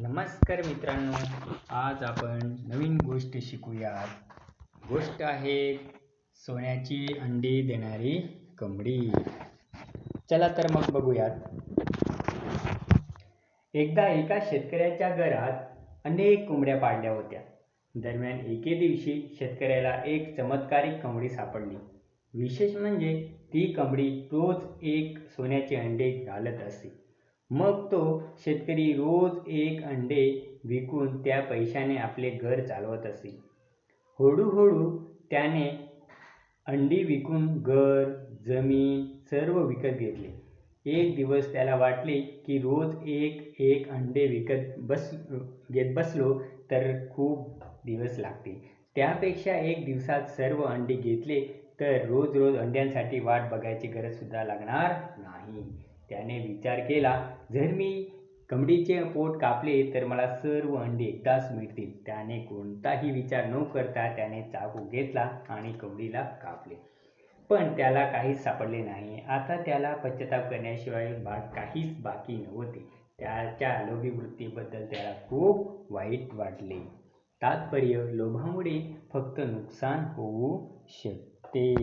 नमस्कार मित्रांनो आज आपण नवीन गोष्ट शिकूयात. गोष्ट आहे सोन्याची अंडी देणारी कोंबडी चला तर मग बघूयात. एकदा एका शेतकऱ्याच्या घरात अनेक कोंबड्या पाडल्या होत्या. दरम्यान एके दिवशी शेतकऱ्याला एक चमत्कारिक कोंबडी सापडली. विशेष म्हणजे ती कोंबडी रोज एक सोन्याचे अंडे घालत असे. मग तो शेतकरी रोज एक अंडे विकून त्या पैशाने आपले घर चालवत असे. हळूहळू त्याने अंडी विकून घर जमीन सर्व विकत घेतले. एक दिवस त्याला वाटले की रोज एक एक अंडे विकत बस घेत बसलो तर खूप दिवस लागतील. त्यापेक्षा एक दिवसात सर्व अंडी घेतले तर रोज रोज अंड्यांसाठी वाट बघायची गरजसुद्धा लागणार नाही. त्याने विचार केला जर मी कमडीचे पोट कापले तर मला सर्व अंडी एकदाच मिळतील. त्याने कोणताही विचार न करता त्याने चाकू घेतला आणि कमडीला कापले. पण त्याला काहीच सापडले नाही. आता त्याला पश्चाताप करण्याशिवाय बा काहीच बाकी नव्हते. त्याच्या लोभी वृत्तीबद्दल त्याला खूप वाईट वाटले. तात्पर्य लोभामुळे फक्त नुकसान होऊ शकते.